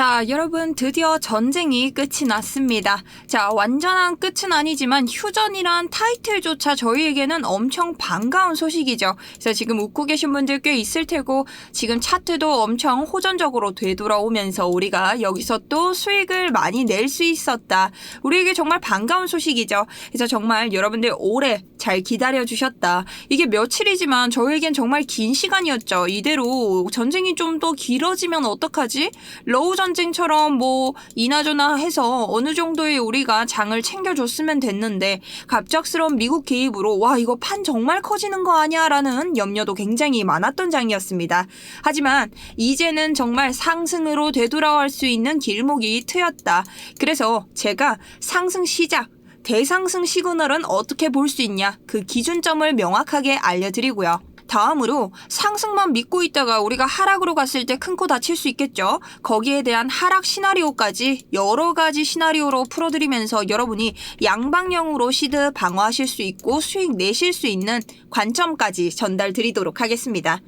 자, 여러분 드디어 전쟁이 끝이 났습니다. 자, 완전한 끝은 아니지만 휴전이란 타이틀조차 저희에게는 엄청 반가운 소식이죠. 그래서 지금 웃고 계신 분들 꽤 있을 테고 지금 차트도 엄청 호전적으로 되돌아오면서 우리가 여기서 또 수익을 많이 낼 수 있었다. 우리에게 정말 반가운 소식이죠. 그래서 정말 여러분들 오래 잘 기다려 주셨다. 이게 며칠이지만 저희에겐 정말 긴 시간이었죠. 이대로 전쟁이 좀 더 길어지면 어떡하지? 러우 전 쟁처럼 뭐 이나저나 해서 어느 정도의 우리가 장을 챙겨줬으면 됐는데 갑작스러운 미국 개입으로 와 이거 판 정말 커지는 거 아니야라는 염려도 굉장히 많았던 장이었습니다. 하지만 이제는 정말 상승으로 되돌아갈 수 있는 길목이 트였다. 그래서 제가 상승 시작 대상승 시그널은 어떻게 볼 수 있냐 그 기준점을 명확하게 알려드리고요. 다음으로 상승만 믿고 있다가 우리가 하락으로 갔을 때 큰 코 다칠 수 있겠죠. 거기에 대한 하락 시나리오까지 여러 가지 시나리오로 풀어드리면서 여러분이 양방향으로 시드 방어하실 수 있고 수익 내실 수 있는 관점까지 전달 드리도록 하겠습니다.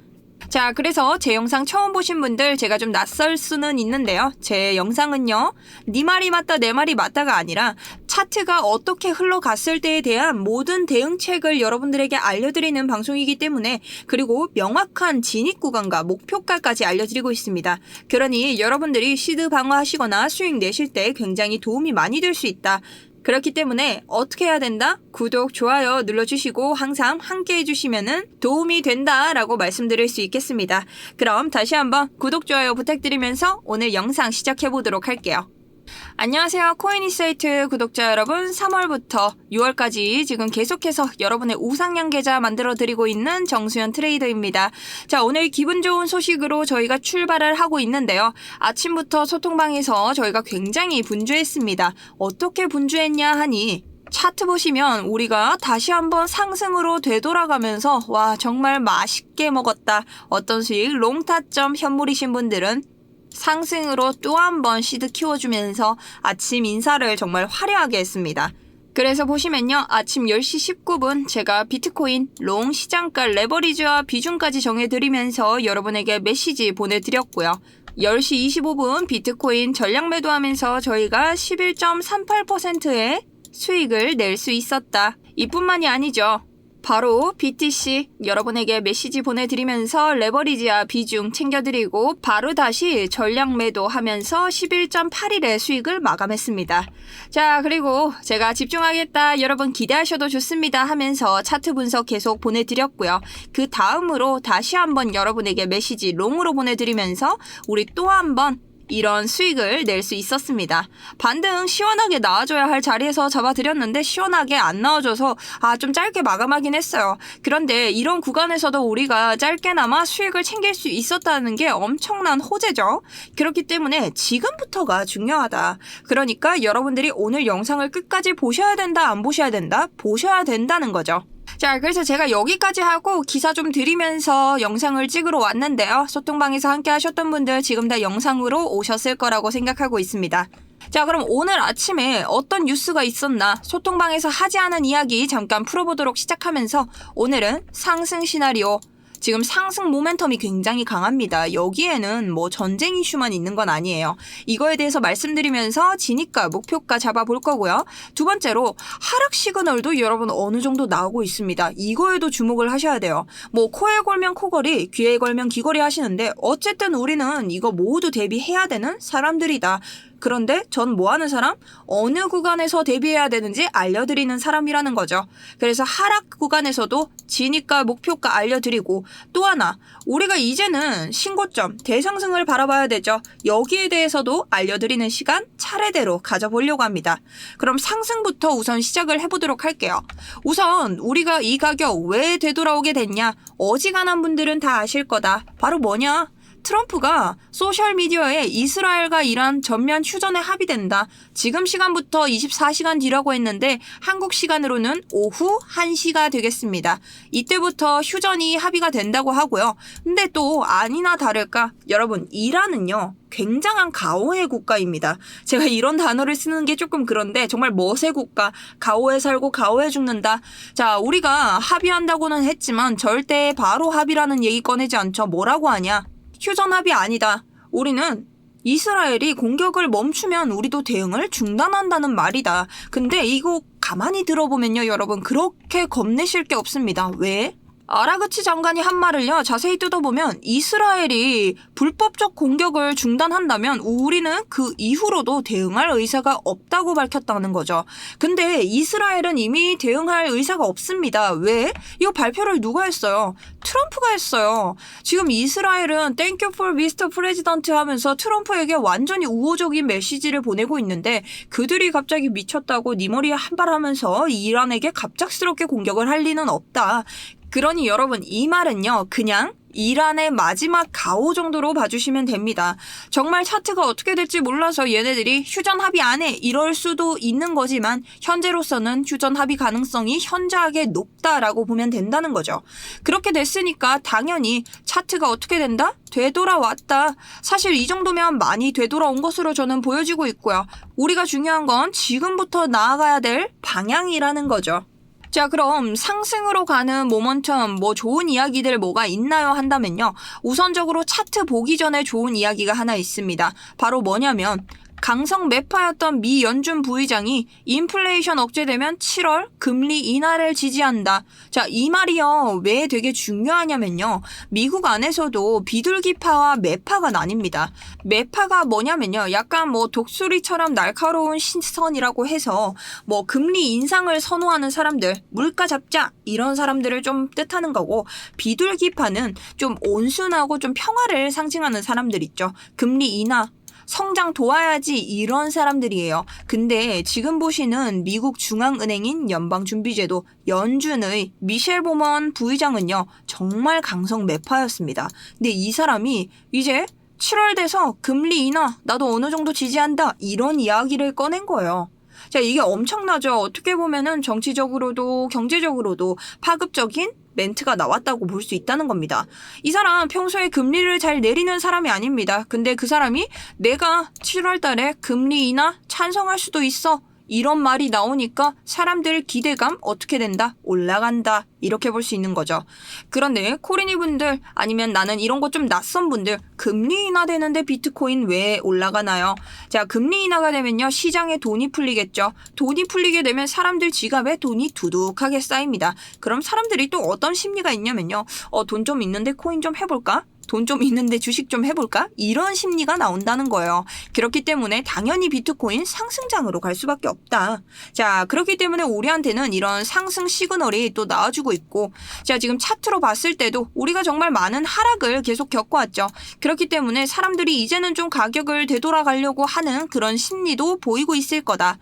자, 그래서 제 영상 처음 보신 분들 제가 좀 낯설 수는 있는데요. 제 영상은요, 네 말이 맞다, 내 말이 맞다가 아니라 차트가 어떻게 흘러갔을 때에 대한 모든 대응책을 여러분들에게 알려드리는 방송이기 때문에 그리고 명확한 진입 구간과 목표가까지 알려드리고 있습니다. 그러니 여러분들이 시드 방어하시거나 수익 내실 때 굉장히 도움이 많이 될 수 있다. 그렇기 때문에 어떻게 해야 된다? 구독, 좋아요 눌러주시고 항상 함께 해주시면 도움이 된다 라고 말씀드릴 수 있겠습니다. 그럼 다시 한번 구독, 좋아요 부탁드리면서 오늘 영상 시작해보도록 할게요. 안녕하세요. 코인이사이트 구독자 여러분. 3월부터 6월까지 지금 계속해서 여러분의 우상향 계좌 만들어 드리고 있는 정수현 트레이더입니다. 자, 오늘 기분 좋은 소식으로 저희가 출발을 하고 있는데요. 아침부터 소통방에서 저희가 굉장히 분주했습니다. 어떻게 분주했냐 하니 차트 보시면 우리가 다시 한번 상승으로 되돌아가면서 와 정말 맛있게 먹었다. 어떤 수익 롱타점 현물이신 분들은 상승으로 또 한 번 시드 키워주면서 아침 인사를 정말 화려하게 했습니다. 그래서 보시면요. 아침 10시 19분 제가 비트코인 롱 시장가 레버리지와 비중까지 정해드리면서 여러분에게 메시지 보내드렸고요. 10시 25분 비트코인 전량 매도하면서 저희가 11.38%의 수익을 낼 수 있었다. 이뿐만이 아니죠. 바로 BTC 여러분에게 메시지 보내드리면서 레버리지와 비중 챙겨드리고 바로 다시 전량 매도하면서 11.81의 수익을 마감했습니다. 자 그리고 제가 집중하겠다 여러분 기대하셔도 좋습니다 하면서 차트 분석 계속 보내드렸고요. 그 다음으로 다시 한번 여러분에게 메시지 롱으로 보내드리면서 우리 또 한번 이런 수익을 낼 수 있었습니다. 반등 시원하게 나와줘야 할 자리에서 잡아드렸는데 시원하게 안 나와줘서 아 좀 짧게 마감하긴 했어요. 그런데 이런 구간에서도 우리가 짧게나마 수익을 챙길 수 있었다는 게 엄청난 호재죠. 그렇기 때문에 지금부터가 중요하다. 그러니까 여러분들이 오늘 영상을 끝까지 보셔야 된다, 안 보셔야 된다? 보셔야 된다는 거죠. 자, 그래서 제가 여기까지 하고 기사 좀 드리면서 영상을 찍으러 왔는데요. 소통방에서 함께 하셨던 분들 지금 다 영상으로 오셨을 거라고 생각하고 있습니다. 자, 그럼 오늘 아침에 어떤 뉴스가 있었나 소통방에서 하지 않은 이야기 잠깐 풀어보도록 시작하면서 오늘은 상승 시나리오 지금 상승 모멘텀이 굉장히 강합니다. 여기에는 뭐 전쟁 이슈만 있는 건 아니에요. 이거에 대해서 말씀드리면서 진입가, 목표가 잡아볼 거고요. 두 번째로 하락 시그널도 여러분 어느 정도 나오고 있습니다. 이거에도 주목을 하셔야 돼요. 뭐 코에 걸면 코걸이, 귀에 걸면 귀걸이 하시는데 어쨌든 우리는 이거 모두 대비해야 되는 사람들이다. 그런데 전 뭐 하는 사람? 어느 구간에서 대비해야 되는지 알려드리는 사람이라는 거죠. 그래서 하락 구간에서도 진입가 목표가 알려드리고 또 하나 우리가 이제는 신고점 대상승을 바라봐야 되죠. 여기에 대해서도 알려드리는 시간 차례대로 가져보려고 합니다. 그럼 상승부터 우선 시작을 해보도록 할게요. 우선 우리가 이 가격 왜 되돌아오게 됐냐? 어지간한 분들은 다 아실 거다. 바로 뭐냐? 트럼프가 소셜미디어에 이스라엘과 이란 전면 휴전에 합의된다. 지금 시간부터 24시간 뒤라고 했는데 한국 시간으로는 오후 1시가 되겠습니다. 이때부터 휴전이 합의가 된다고 하고요. 근데 또 아니나 다를까 여러분 이란은요. 굉장한 가오의 국가입니다. 제가 이런 단어를 쓰는 게 조금 그런데 정말 멋의 국가, 가오에 살고 가오에 죽는다. 자, 우리가 합의한다고는 했지만 절대 바로 합의라는 얘기 꺼내지 않죠. 뭐라고 하냐? 휴전 합의 아니다. 우리는 이스라엘이 공격을 멈추면 우리도 대응을 중단한다는 말이다. 근데 이거 가만히 들어보면요, 여러분. 그렇게 겁내실 게 없습니다. 왜? 아라그치 장관이 한 말을요, 자세히 뜯어보면 이스라엘이 불법적 공격을 중단한다면 우리는 그 이후로도 대응할 의사가 없다고 밝혔다는 거죠. 근데 이스라엘은 이미 대응할 의사가 없습니다. 왜? 이 발표를 누가 했어요? 트럼프가 했어요. 지금 이스라엘은 you for Mr. President 하면서 트럼프에게 완전히 우호적인 메시지를 보내고 있는데 그들이 갑자기 미쳤다고 니 머리에 한발 하면서 이란에게 갑작스럽게 공격을 할 리는 없다. 그러니 여러분 이 말은요 그냥 이란의 마지막 가오 정도로 봐주시면 됩니다. 정말 차트가 어떻게 될지 몰라서 얘네들이 휴전 합의 안에 이럴 수도 있는 거지만 현재로서는 휴전 합의 가능성이 현저하게 높다라고 보면 된다는 거죠. 그렇게 됐으니까 당연히 차트가 어떻게 된다? 되돌아왔다. 사실 이 정도면 많이 되돌아온 것으로 저는 보여지고 있고요. 우리가 중요한 건 지금부터 나아가야 될 방향이라는 거죠. 자, 그럼 상승으로 가는 모먼텀 뭐 좋은 이야기들 뭐가 있나요 한다면요. 우선적으로 차트 보기 전에 좋은 이야기가 하나 있습니다. 바로 뭐냐면 강성 매파였던 미 연준 부의장이 인플레이션 억제되면 7월 금리 인하를 지지한다. 자, 이 말이요. 왜 되게 중요하냐면요. 미국 안에서도 비둘기파와 매파가 나뉩니다. 매파가 뭐냐면요. 약간 뭐 독수리처럼 날카로운 시선이라고 해서 뭐 금리 인상을 선호하는 사람들, 물가 잡자 이런 사람들을 좀 뜻하는 거고 비둘기파는 좀 온순하고 좀 평화를 상징하는 사람들 있죠. 금리 인하 성장 도와야지 이런 사람들이에요. 근데 지금 보시는 미국 중앙은행인 연방준비제도 연준의 미셸 보먼 부의장은요, 정말 강성 매파였습니다. 근데 이 사람이 이제 7월 돼서 금리 인하, 나도 어느 정도 지지한다, 이런 이야기를 꺼낸 거예요. 자, 이게 엄청나죠. 어떻게 보면은 정치적으로도 경제적으로도 파급적인 멘트가 나왔다고 볼 수 있다는 겁니다. 이 사람 평소에 금리를 잘 내리는 사람이 아닙니다. 근데 그 사람이 내가 7월 달에 금리 인하 찬성할 수도 있어. 이런 말이 나오니까 사람들 기대감 어떻게 된다? 올라간다. 이렇게 볼 수 있는 거죠. 그런데 코리니 분들 아니면 나는 이런 거 좀 낯선 분들 금리 인하 되는데 비트코인 왜 올라가나요? 자, 금리 인하가 되면요. 시장에 돈이 풀리겠죠. 돈이 풀리게 되면 사람들 지갑에 돈이 두둑하게 쌓입니다. 그럼 사람들이 또 어떤 심리가 있냐면요. 어, 돈 좀 있는데 코인 좀 해볼까? 돈 좀 있는데 주식 좀 해볼까? 이런 심리가 나온다는 거예요. 그렇기 때문에 당연히 비트코인 상승장으로 갈 수밖에 없다. 자, 그렇기 때문에 우리한테는 이런 상승 시그널이 또 나와주고 있고, 자, 지금 차트로 봤을 때도 우리가 정말 많은 하락을 계속 겪어왔죠. 그렇기 때문에 사람들이 이제는 좀 가격을 되돌아가려고 하는 그런 심리도 보이고 있을 거다.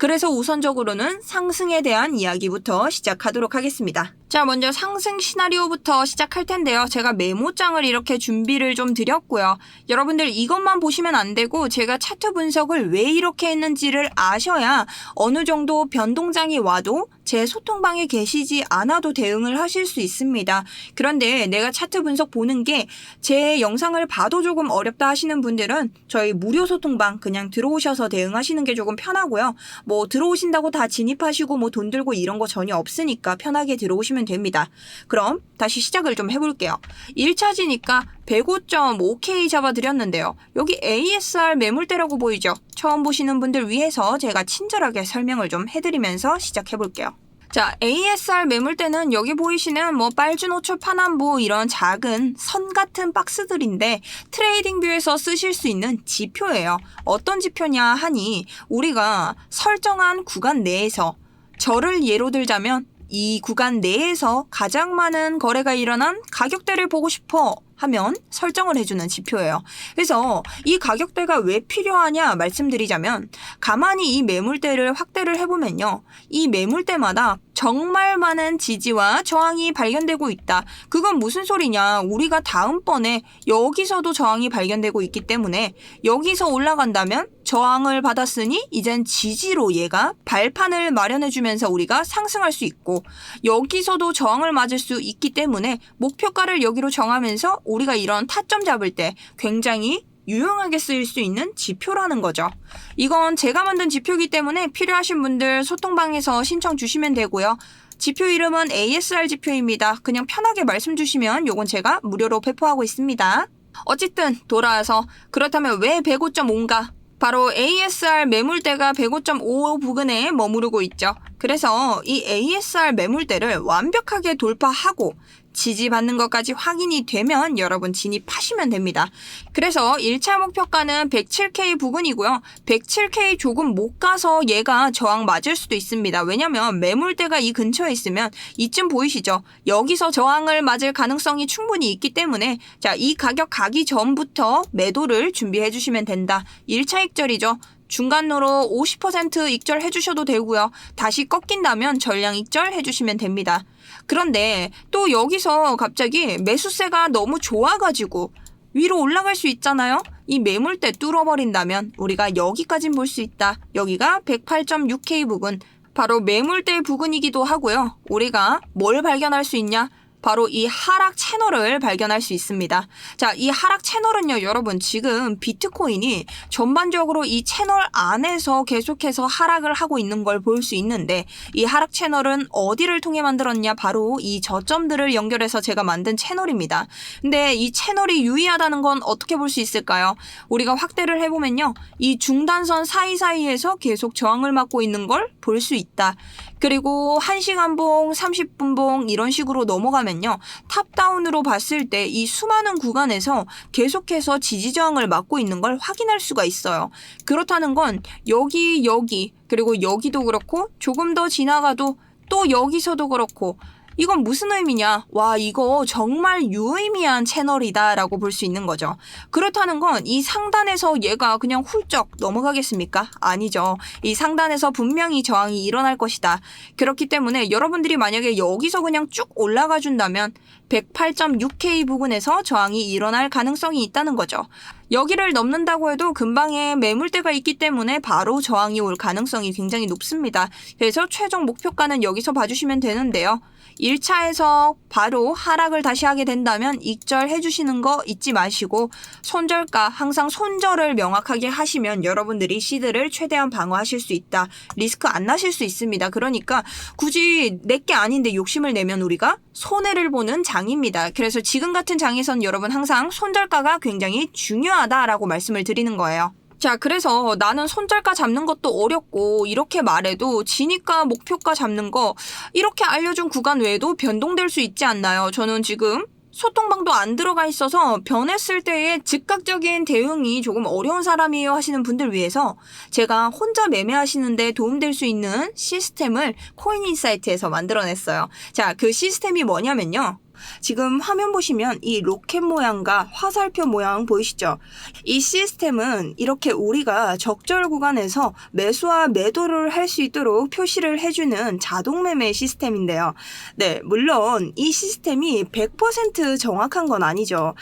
그래서 우선적으로는 상승에 대한 이야기부터 시작하도록 하겠습니다. 자, 먼저 상승 시나리오부터 시작할 텐데요. 제가 메모장을 이렇게 준비를 좀 드렸고요. 여러분들 이것만 보시면 안 되고 제가 차트 분석을 왜 이렇게 했는지를 아셔야 어느 정도 변동장이 와도 제 소통방에 계시지 않아도 대응을 하실 수 있습니다. 그런데 내가 차트 분석 보는 게 제 영상을 봐도 조금 어렵다 하시는 분들은 저희 무료 소통방 그냥 들어오셔서 대응하시는 게 조금 편하고요. 뭐 들어오신다고 다 진입하시고 뭐 돈 들고 이런 거 전혀 없으니까 편하게 들어오시면 됩니다. 그럼 다시 시작을 좀 해볼게요. 1차지니까 105.5K 잡아드렸는데요. 여기 ASR 매물대라고 보이죠? 처음 보시는 분들 위해서 제가 친절하게 설명을 좀 해드리면서 시작해볼게요. 자, ASR 매물대는 여기 보이시는 뭐 빨주노출 파남보 이런 작은 선 같은 박스들인데 트레이딩 뷰에서 쓰실 수 있는 지표예요. 어떤 지표냐 하니 우리가 설정한 구간 내에서 저를 예로 들자면 이 구간 내에서 가장 많은 거래가 일어난 가격대를 보고 싶어 하면 설정을 해주는 지표예요. 그래서 이 가격대가 왜 필요하냐 말씀드리자면 가만히 이 매물대를 확대를 해보면요. 이 매물대마다 정말 많은 지지와 저항이 발견되고 있다. 그건 무슨 소리냐. 우리가 다음번에 여기서도 저항이 발견되고 있기 때문에 여기서 올라간다면 저항을 받았으니 이젠 지지로 얘가 발판을 마련해주면서 우리가 상승할 수 있고 여기서도 저항을 맞을 수 있기 때문에 목표가를 여기로 정하면서 우리가 이런 타점 잡을 때 굉장히 유용하게 쓰일 수 있는 지표라는 거죠. 이건 제가 만든 지표이기 때문에 필요하신 분들 소통방에서 신청 주시면 되고요. 지표 이름은 ASR 지표입니다. 그냥 편하게 말씀 주시면 요건 제가 무료로 배포하고 있습니다. 어쨌든 돌아와서 그렇다면 왜 105.5인가? 바로 ASR 매물대가 105.5 부근에 머무르고 있죠. 그래서 이 ASR 매물대를 완벽하게 돌파하고 지지받는 것까지 확인이 되면 여러분 진입하시면 됩니다. 그래서 1차 목표가는 107K 부근이고요. 107K 조금 못 가서 얘가 저항 맞을 수도 있습니다. 왜냐면 매물대가 이 근처에 있으면 이쯤 보이시죠? 여기서 저항을 맞을 가능성이 충분히 있기 때문에 자, 이 가격 가기 전부터 매도를 준비해 주시면 된다. 1차 익절이죠. 중간으로 50% 익절 해 주셔도 되고요. 다시 꺾인다면 전량 익절 해 주시면 됩니다. 그런데 또 여기서 갑자기 매수세가 너무 좋아가지고 위로 올라갈 수 있잖아요? 이 매물대 뚫어버린다면 우리가 여기까진 볼 수 있다. 여기가 108.6K 부근. 바로 매물대 부근이기도 하고요. 우리가 뭘 발견할 수 있냐? 바로 이 하락 채널을 발견할 수 있습니다. 자, 이 하락 채널은요, 여러분, 지금 비트코인이 전반적으로 이 채널 안에서 계속해서 하락을 하고 있는 걸 볼 수 있는데, 이 하락 채널은 어디를 통해 만들었냐? 바로 이 저점들을 연결해서 제가 만든 채널입니다. 근데 이 채널이 유의하다는 건 어떻게 볼 수 있을까요? 우리가 확대를 해보면요, 이 중단선 사이사이에서 계속 저항을 맞고 있는 걸 볼 수 있다. 그리고 1시간 봉, 30분 봉 이런 식으로 넘어가면요. 탑다운으로 봤을 때 이 수많은 구간에서 계속해서 지지 저항을 맞고 있는 걸 확인할 수가 있어요. 그렇다는 건 여기, 여기, 그리고 여기도 그렇고 조금 더 지나가도 또 여기서도 그렇고 이건 무슨 의미냐? 와, 이거 정말 유의미한 채널이다라고 볼 수 있는 거죠. 그렇다는 건 이 상단에서 얘가 그냥 훌쩍 넘어가겠습니까? 아니죠. 이 상단에서 분명히 저항이 일어날 것이다. 그렇기 때문에 여러분들이 만약에 여기서 그냥 쭉 올라가 준다면 108.6K 부근에서 저항이 일어날 가능성이 있다는 거죠. 여기를 넘는다고 해도 근방에 매물대가 있기 때문에 바로 저항이 올 가능성이 굉장히 높습니다. 그래서 최종 목표가는 여기서 봐주시면 되는데요. 1차에서 바로 하락을 다시 하게 된다면 익절해 주시는 거 잊지 마시고 손절가 항상 손절을 명확하게 하시면 여러분들이 시드를 최대한 방어하실 수 있다. 리스크 안 나실 수 있습니다. 그러니까 굳이 내게 아닌데 욕심을 내면 우리가 손해를 보는 장입니다. 그래서 지금 같은 장에선 여러분 항상 손절가가 굉장히 중요하다라고 말씀을 드리는 거예요. 자, 그래서 나는 손절가 잡는 것도 어렵고, 이렇게 말해도 지니까 목표가 잡는 거, 이렇게 알려준 구간 외에도 변동될 수 있지 않나요? 저는 지금 소통방도 안 들어가 있어서 변했을 때의 즉각적인 대응이 조금 어려운 사람이에요 하시는 분들 위해서 제가 혼자 매매하시는데 도움될 수 있는 시스템을 코인인사이트에서 만들어냈어요. 자, 그 시스템이 뭐냐면요. 지금 화면 보시면 이 로켓 모양과 화살표 모양 보이시죠? 이 시스템은 이렇게 우리가 적절 구간에서 매수와 매도를 할 수 있도록 표시를 해주는 자동 매매 시스템인데요. 네, 물론 이 시스템이 100% 정확한 건 아니죠.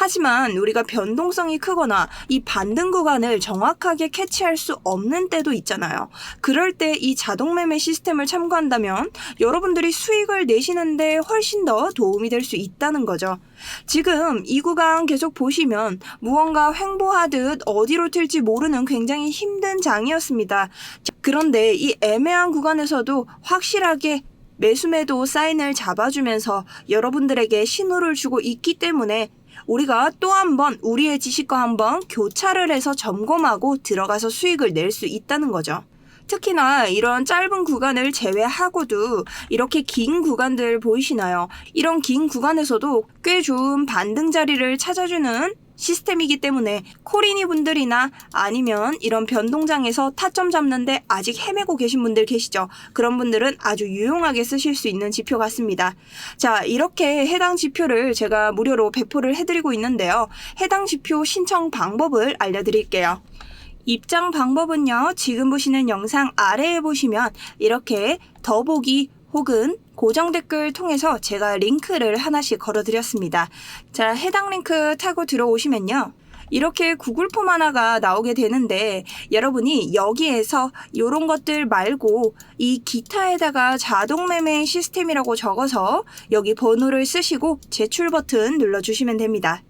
하지만 우리가 변동성이 크거나 이 반등 구간을 정확하게 캐치할 수 없는 때도 있잖아요. 그럴 때 이 자동 매매 시스템을 참고한다면 여러분들이 수익을 내시는데 훨씬 더 도움이 될 수 있다는 거죠. 지금 이 구간 계속 보시면 무언가 횡보하듯 어디로 튈지 모르는 굉장히 힘든 장이었습니다. 그런데 이 애매한 구간에서도 확실하게 매수매도 사인을 잡아주면서 여러분들에게 신호를 주고 있기 때문에 우리가 또 한 번 우리의 지식과 한번 교차를 해서 점검하고 들어가서 수익을 낼 수 있다는 거죠. 특히나 이런 짧은 구간을 제외하고도 이렇게 긴 구간들 보이시나요? 이런 긴 구간에서도 꽤 좋은 반등 자리를 찾아주는 시스템이기 때문에 코리니 분들이나 아니면 이런 변동장에서 타점 잡는데 아직 헤매고 계신 분들 계시죠? 그런 분들은 아주 유용하게 쓰실 수 있는 지표 같습니다. 자, 이렇게 해당 지표를 제가 무료로 배포를 해드리고 있는데요. 해당 지표 신청 방법을 알려드릴게요. 입장 방법은요, 지금 보시는 영상 아래에 보시면 이렇게 더보기 혹은 고정 댓글 통해서 제가 링크를 하나씩 걸어드렸습니다. 자, 해당 링크 타고 들어오시면요. 이렇게 구글 폼 하나가 나오게 되는데 여러분이 여기에서 이런 것들 말고 이 기타에다가 자동 매매 시스템이라고 적어서 여기 번호를 쓰시고 제출 버튼 눌러주시면 됩니다.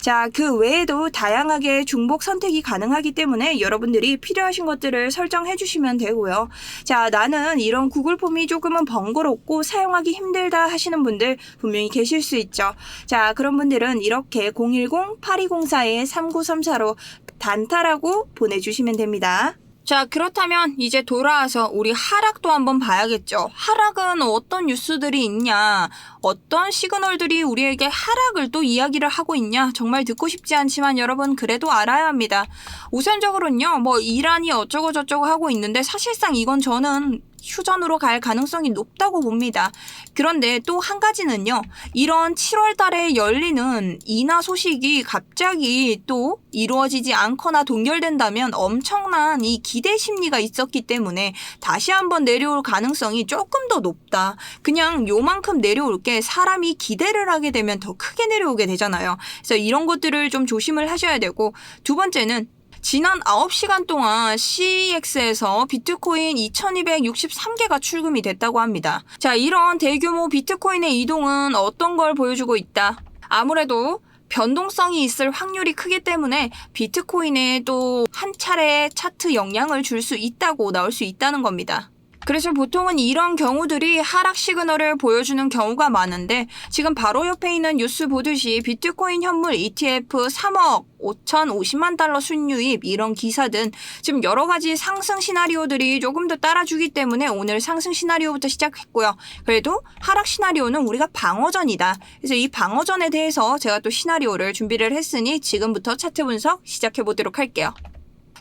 자, 그 외에도 다양하게 중복 선택이 가능하기 때문에 여러분들이 필요하신 것들을 설정해 주시면 되고요. 자, 나는 이런 구글 폼이 조금은 번거롭고 사용하기 힘들다 하시는 분들 분명히 계실 수 있죠. 자, 그런 분들은 이렇게 010-8204-3934로 단타라고 보내주시면 됩니다. 자, 그렇다면 이제 돌아와서 우리 하락도 한번 봐야겠죠. 하락은 어떤 뉴스들이 있냐, 어떤 시그널들이 우리에게 하락을 또 이야기를 하고 있냐, 정말 듣고 싶지 않지만 여러분 그래도 알아야 합니다. 우선적으로는요, 뭐 이란이 어쩌고저쩌고 하고 있는데 사실상 이건 저는 휴전으로 갈 가능성이 높다고 봅니다. 그런데 또 한 가지는요. 이런 7월 달에 열리는 인하 소식이 갑자기 또 이루어지지 않거나 동결된다면 엄청난 이 기대 심리가 있었기 때문에 다시 한번 내려올 가능성이 조금 더 높다. 그냥 요만큼 내려올 게 사람이 기대를 하게 되면 더 크게 내려오게 되잖아요. 그래서 이런 것들을 좀 조심을 하셔야 되고 두 번째는 지난 9시간 동안 CEX에서 비트코인 2263개가 출금이 됐다고 합니다. 자, 이런 대규모 비트코인의 이동은 어떤 걸 보여주고 있다? 아무래도 변동성이 있을 확률이 크기 때문에 비트코인에 또 한 차례 차트 영향을 줄 수 있다고 나올 수 있다는 겁니다. 그래서 보통은 이런 경우들이 하락 시그널을 보여주는 경우가 많은데 지금 바로 옆에 있는 뉴스 보듯이 비트코인 현물 ETF 3억 5,050만 달러 순유입 이런 기사든 지금 여러 가지 상승 시나리오들이 조금 더 따라주기 때문에 오늘 상승 시나리오부터 시작했고요. 그래도 하락 시나리오는 우리가 방어전이다. 그래서 이 방어전에 대해서 제가 또 시나리오를 준비를 했으니 지금부터 차트 분석 시작해 보도록 할게요.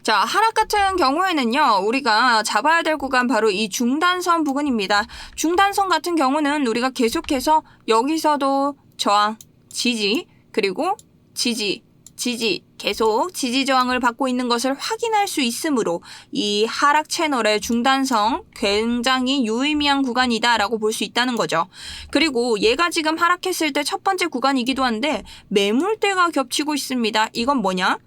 자, 하락 같은 경우에는요, 우리가 잡아야 될 구간 바로 이 중단선 부근입니다. 중단선 같은 경우는 우리가 계속해서 여기서도 저항, 지지, 그리고 지지, 지지, 계속 지지 저항을 받고 있는 것을 확인할 수 있으므로 이 하락 채널의 중단성 굉장히 유의미한 구간이다라고 볼 수 있다는 거죠. 그리고 얘가 지금 하락했을 때 첫 번째 구간이기도 한데 매물대가 겹치고 있습니다. 이건 뭐냐?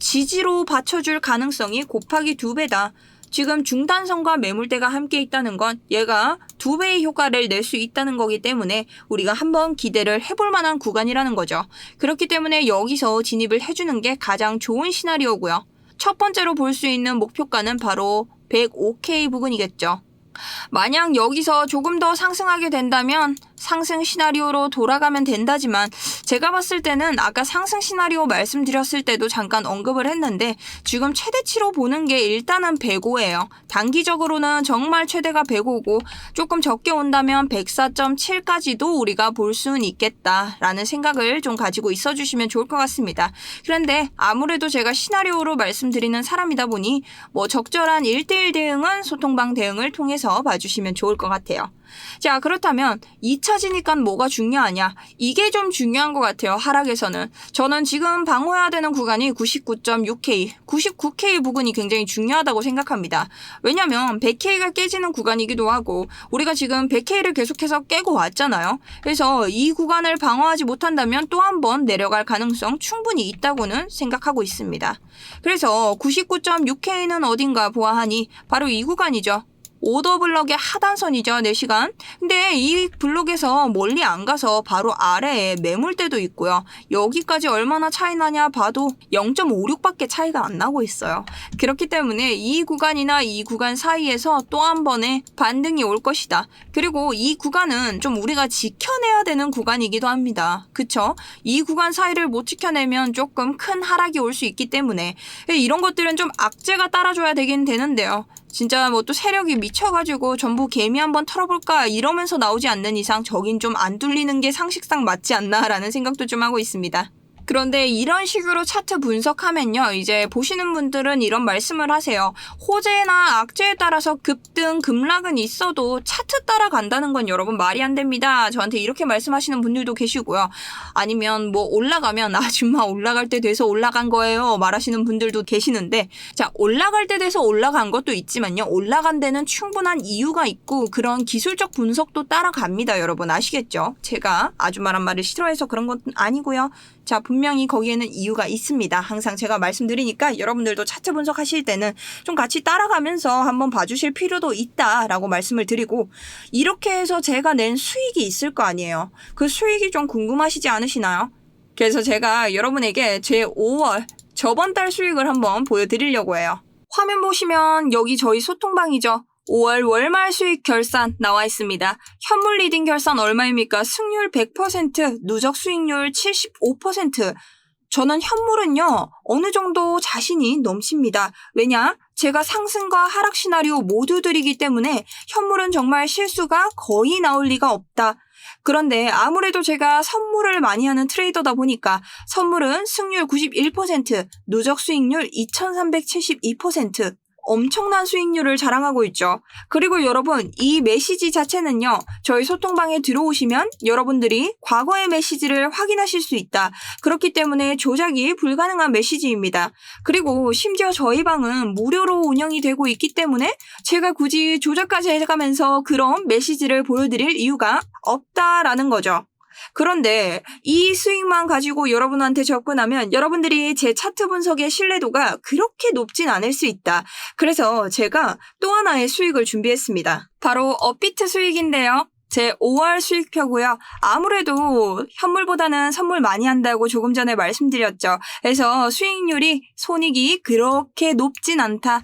지지로 받쳐줄 가능성이 곱하기 두 배다. 지금 중단선과 매물대가 함께 있다는 건 얘가 두 배의 효과를 낼 수 있다는 거기 때문에 우리가 한번 기대를 해볼 만한 구간이라는 거죠. 그렇기 때문에 여기서 진입을 해주는 게 가장 좋은 시나리오고요. 첫 번째로 볼 수 있는 목표가는 바로 105K 부근이겠죠. 만약 여기서 조금 더 상승하게 된다면 상승 시나리오로 돌아가면 된다지만 제가 봤을 때는 아까 상승 시나리오 말씀드렸을 때도 잠깐 언급을 했는데 지금 최대치로 보는 게 일단은 105예요. 단기적으로는 정말 최대가 105고 조금 적게 온다면 104.7까지도 우리가 볼 수는 있겠다라는 생각을 좀 가지고 있어 주시면 좋을 것 같습니다. 그런데 아무래도 제가 시나리오로 말씀드리는 사람이다 보니 뭐 적절한 1대1 대응은 소통방 대응을 통해서 봐주시면 좋을 것 같아요. 자, 그렇다면 2차 진입간 뭐가 중요하냐? 이게 좀 중요한 것 같아요. 하락에서는. 저는 지금 방어해야 되는 구간이 99.6K, 99K 부근이 굉장히 중요하다고 생각합니다. 왜냐면 100K가 깨지는 구간이기도 하고 우리가 지금 100K를 계속해서 깨고 왔잖아요. 그래서 이 구간을 방어하지 못한다면 또 한 번 내려갈 가능성 충분히 있다고는 생각하고 있습니다. 그래서 99.6K는 어딘가 보아하니 바로 이 구간이죠. 오더 블럭의 하단선이죠, 4시간. 근데 이 블록에서 멀리 안 가서 바로 아래에 매물대도 있고요. 여기까지 얼마나 차이 나냐 봐도 0.56밖에 차이가 안 나고 있어요. 그렇기 때문에 이 구간이나 이 구간 사이에서 또 한 번의 반등이 올 것이다. 그리고 이 구간은 좀 우리가 지켜내야 되는 구간이기도 합니다. 그쵸? 이 구간 사이를 못 지켜내면 조금 큰 하락이 올 수 있기 때문에 이런 것들은 좀 악재가 따라줘야 되긴 되는데요. 진짜 뭐 또 세력이 미쳐가지고 전부 개미 한번 털어볼까 이러면서 나오지 않는 이상 저긴 좀안 뚫리는 게 상식상 맞지 않나라는 생각도 좀 하고 있습니다. 그런데 이런 식으로 차트 분석하면요. 이제 보시는 분들은 이런 말씀을 하세요. 호재나 악재에 따라서 급등, 급락은 있어도 차트 따라간다는 건 여러분 말이 안 됩니다. 저한테 이렇게 말씀하시는 분들도 계시고요. 아니면 뭐 올라가면 아줌마 올라갈 때 돼서 올라간 거예요. 말하시는 분들도 계시는데 자, 올라갈 때 돼서 올라간 것도 있지만요. 올라간 데는 충분한 이유가 있고 그런 기술적 분석도 따라갑니다. 여러분 아시겠죠? 제가 아줌마란 말을 싫어해서 그런 건 아니고요. 자, 분명히 거기에는 이유가 있습니다. 항상 제가 말씀드리니까 여러분들도 차트 분석하실 때는 좀 같이 따라가면서 한번 봐주실 필요도 있다라고 말씀을 드리고 이렇게 해서 제가 낸 수익이 있을 거 아니에요. 그 수익이 좀 궁금하시지 않으시나요? 그래서 제가 여러분에게 제 5월 저번 달 수익을 한번 보여드리려고 해요. 화면 보시면 여기 저희 소통방이죠. 5월 월말 수익 결산 나와 있습니다. 현물 리딩 결산 얼마입니까? 승률 100%, 누적 수익률 75%. 저는 현물은요, 어느 정도 자신이 넘칩니다. 왜냐? 제가 상승과 하락 시나리오 모두 드리기 때문에 현물은 정말 실수가 거의 나올 리가 없다. 그런데 아무래도 제가 선물을 많이 하는 트레이더다 보니까 선물은 승률 91%, 누적 수익률 2372%, 엄청난 수익률을 자랑하고 있죠. 그리고 여러분, 이 메시지 자체는요, 저희 소통방에 들어오시면 여러분들이 과거의 메시지를 확인하실 수 있다. 그렇기 때문에 조작이 불가능한 메시지입니다. 그리고 심지어 저희 방은 무료로 운영이 되고 있기 때문에 제가 굳이 조작까지 해가면서 그런 메시지를 보여드릴 이유가 없다라는 거죠. 그런데 이 수익만 가지고 여러분한테 접근하면 여러분들이 제 차트 분석의 신뢰도가 그렇게 높진 않을 수 있다. 그래서 제가 또 하나의 수익을 준비했습니다. 바로 업비트 수익인데요. 제 5월 수익표고요. 아무래도 현물보다는 선물 많이 한다고 조금 전에 말씀드렸죠. 그래서 수익률이 손익이 그렇게 높진 않다.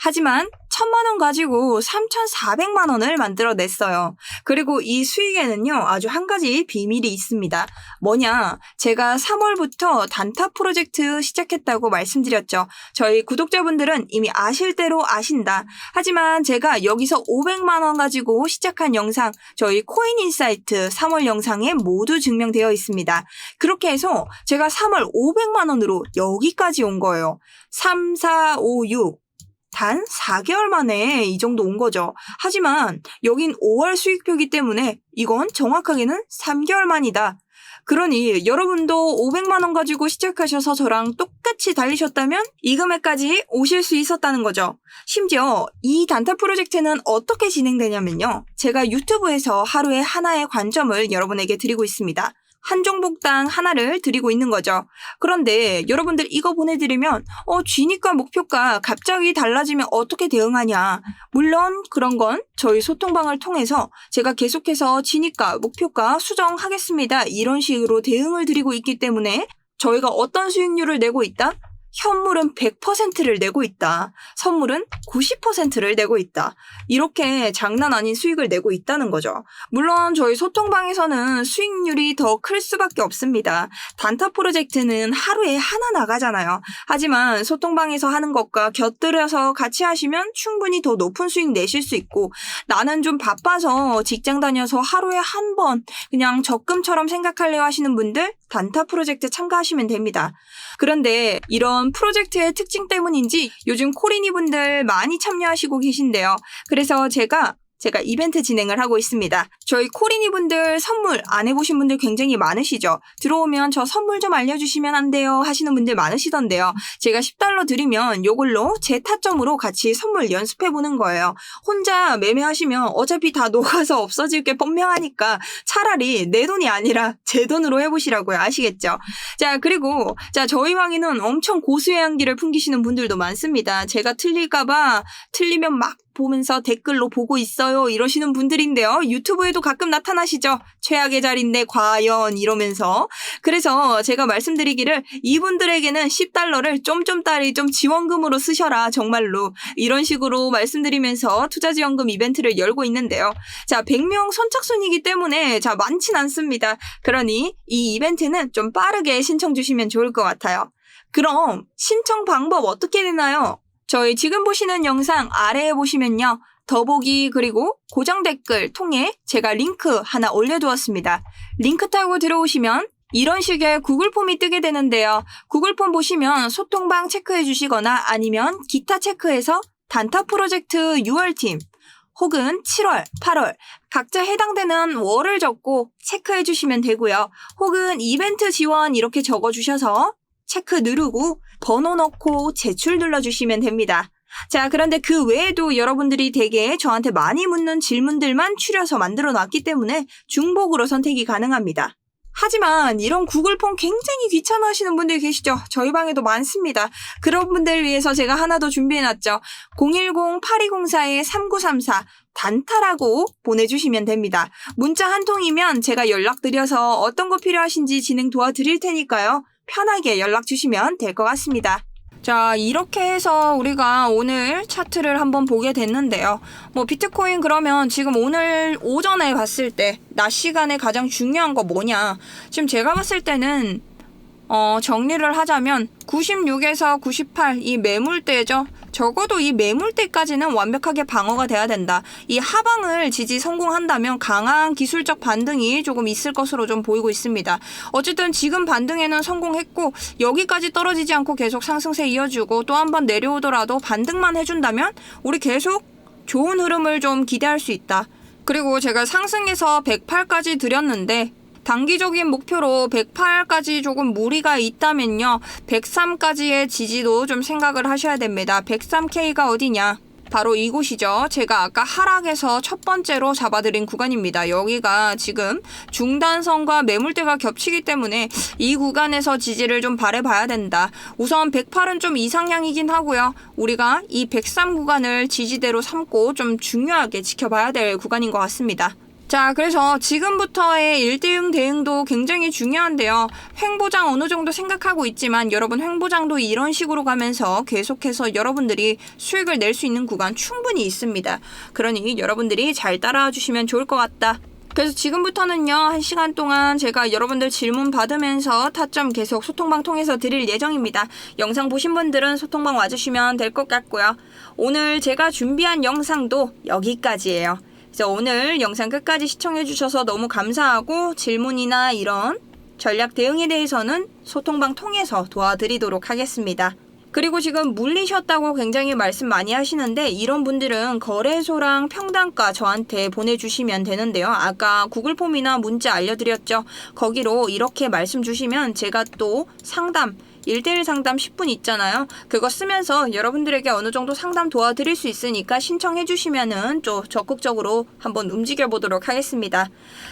하지만 천만 원 가지고 3,400만 원을 만들어냈어요. 그리고 이 수익에는요, 아주 한 가지 비밀이 있습니다. 뭐냐, 제가 3월부터 단타 프로젝트 시작했다고 말씀드렸죠. 저희 구독자분들은 이미 아실 대로 아신다. 하지만 제가 여기서 500만 원 가지고 시작한 영상, 저희 코인 인사이트 3월 영상에 모두 증명되어 있습니다. 그렇게 해서 제가 3월 500만 원으로 여기까지 온 거예요. 3, 4, 5, 6. 단 4개월 만에 이 정도 온 거죠. 하지만 여긴 5월 수익표이기 때문에 이건 정확하게는 3개월 만이다. 그러니 여러분도 500만 원 가지고 시작하셔서 저랑 똑같이 달리셨다면 이 금액까지 오실 수 있었다는 거죠. 심지어 이 단타 프로젝트는 어떻게 진행되냐면요. 제가 유튜브에서 하루에 하나의 관점을 여러분에게 드리고 있습니다. 한 종목당 하나를 드리고 있는 거죠. 그런데 여러분들 이거 보내드리면 어 쥐니까 목표가 갑자기 달라지면 어떻게 대응하냐. 물론 그런 건 저희 소통방을 통해서 제가 계속해서 쥐니까 목표가 수정하겠습니다. 이런 식으로 대응을 드리고 있기 때문에 저희가 어떤 수익률을 내고 있다? 현물은 100%를 내고 있다. 선물은 90%를 내고 있다. 이렇게 장난 아닌 수익을 내고 있다는 거죠. 물론 저희 소통방에서는 수익률이 더 클 수밖에 없습니다. 단타 프로젝트는 하루에 하나 나가잖아요. 하지만 소통방에서 하는 것과 곁들여서 같이 하시면 충분히 더 높은 수익 내실 수 있고 나는 좀 바빠서 직장 다녀서 하루에 한 번 그냥 적금처럼 생각하려 하시는 분들 단타 프로젝트 참가하시면 됩니다. 그런데 이런 프로젝트의 특징 때문인지 요즘 코리니 분들 많이 참여하시고 계신데요. 그래서 제가 제가 이벤트 진행을 하고 있습니다. 저희 코리니 분들 선물 안 해보신 분들 굉장히 많으시죠? 들어오면 저 선물 좀 알려주시면 안 돼요 하시는 분들 많으시던데요. 제가 10달러 드리면 요걸로 제 타점으로 같이 선물 연습해보는 거예요. 혼자 매매하시면 어차피 다 녹아서 없어질 게 분명하니까 차라리 내 돈이 아니라 제 돈으로 해보시라고요. 아시겠죠? 자, 그리고 자 저희 왕이는 엄청 고수의 향기를 풍기시는 분들도 많습니다. 제가 틀릴까봐 틀리면 막 보면서 댓글로 보고 있어요 이러시는 분들인데요. 유튜브에도 가끔 나타나시죠. 최악의 자리인데 과연 이러면서. 그래서 제가 말씀드리기를 이분들에게는 10달러를 좀좀따리 좀 지원금으로 쓰셔라 정말로 이런 식으로 말씀드리면서 투자지원금 이벤트를 열고 있는데요. 자 100명 선착순이기 때문에 자 많진 않습니다. 그러니 이 이벤트는 좀 빠르게 신청 주시면 좋을 것 같아요. 그럼 신청 방법 어떻게 되나요? 저희 지금 보시는 영상 아래에 보시면요. 더보기 그리고 고정 댓글 통해 제가 링크 하나 올려두었습니다. 링크 타고 들어오시면 이런 식의 구글 폼이 뜨게 되는데요. 구글 폼 보시면 소통방 체크해 주시거나 아니면 기타 체크해서 단타 프로젝트 6월팀 혹은 7월, 8월 각자 해당되는 월을 적고 체크해 주시면 되고요. 혹은 이벤트 지원 이렇게 적어 주셔서 체크 누르고 번호 넣고 제출 눌러주시면 됩니다. 자, 그런데 그 외에도 여러분들이 되게 저한테 많이 묻는 질문들만 추려서 만들어 놨기 때문에 중복으로 선택이 가능합니다. 하지만 이런 구글 폼 굉장히 귀찮아 하시는 분들 계시죠? 저희 방에도 많습니다. 그런 분들 위해서 제가 하나 더 준비해놨죠. 010-8204-3934 단타라고 보내주시면 됩니다. 문자 한 통이면 제가 연락드려서 어떤 거 필요하신지 진행 도와드릴 테니까요. 편하게 연락 주시면 될 것 같습니다. 자, 이렇게 해서 우리가 오늘 차트를 한번 보게 됐는데요. 뭐, 비트코인 그러면 지금 오늘 오전에 봤을 때, 낮 시간에 가장 중요한 거 뭐냐. 지금 제가 봤을 때는, 어, 정리를 하자면, 96에서 98, 이 매물대죠. 적어도 이 매물대까지는 완벽하게 방어가 돼야 된다. 이 하방을 지지 성공한다면 강한 기술적 반등이 조금 있을 것으로 좀 보이고 있습니다. 어쨌든 지금 반등에는 성공했고 여기까지 떨어지지 않고 계속 상승세 이어주고 또 한 번 내려오더라도 반등만 해준다면 우리 계속 좋은 흐름을 좀 기대할 수 있다. 그리고 제가 상승해서 108까지 드렸는데 단기적인 목표로 108까지 조금 무리가 있다면요. 103까지의 지지도 좀 생각을 하셔야 됩니다. 103K가 어디냐? 바로 이곳이죠. 제가 아까 하락에서 첫 번째로 잡아드린 구간입니다. 여기가 지금 중단선과 매물대가 겹치기 때문에 이 구간에서 지지를 좀 바래봐야 된다. 우선 108은 좀 이상향이긴 하고요. 우리가 이 103 구간을 지지대로 삼고 좀 중요하게 지켜봐야 될 구간인 것 같습니다. 자, 그래서 지금부터의 1대응 대응도 굉장히 중요한데요. 횡보장 어느 정도 생각하고 있지만 여러분 횡보장도 이런 식으로 가면서 계속해서 여러분들이 수익을 낼 수 있는 구간 충분히 있습니다. 그러니 여러분들이 잘 따라와 주시면 좋을 것 같다. 그래서 지금부터는요, 한 시간 동안 제가 여러분들 질문 받으면서 타점 계속 소통방 통해서 드릴 예정입니다. 영상 보신 분들은 소통방 와주시면 될 것 같고요. 오늘 제가 준비한 영상도 여기까지예요. 그래서 오늘 영상 끝까지 시청해주셔서 너무 감사하고 질문이나 이런 전략 대응에 대해서는 소통방 통해서 도와드리도록 하겠습니다. 그리고 지금 물리셨다고 굉장히 말씀 많이 하시는데 이런 분들은 거래소랑 평단가 저한테 보내주시면 되는데요. 아까 구글 폼이나 문자 알려드렸죠. 거기로 이렇게 말씀 주시면 제가 또 상담 1대1 상담 10분 있잖아요. 그거 쓰면서 여러분들에게 어느 정도 상담 도와드릴 수 있으니까 신청해 주시면은 좀 적극적으로 한번 움직여 보도록 하겠습니다.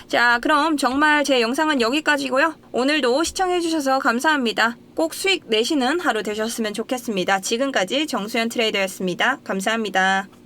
자, 그럼 정말 제 영상은 여기까지고요. 오늘도 시청해 주셔서 감사합니다. 꼭 수익 내시는 하루 되셨으면 좋겠습니다. 지금까지 정수연 트레이더였습니다. 감사합니다.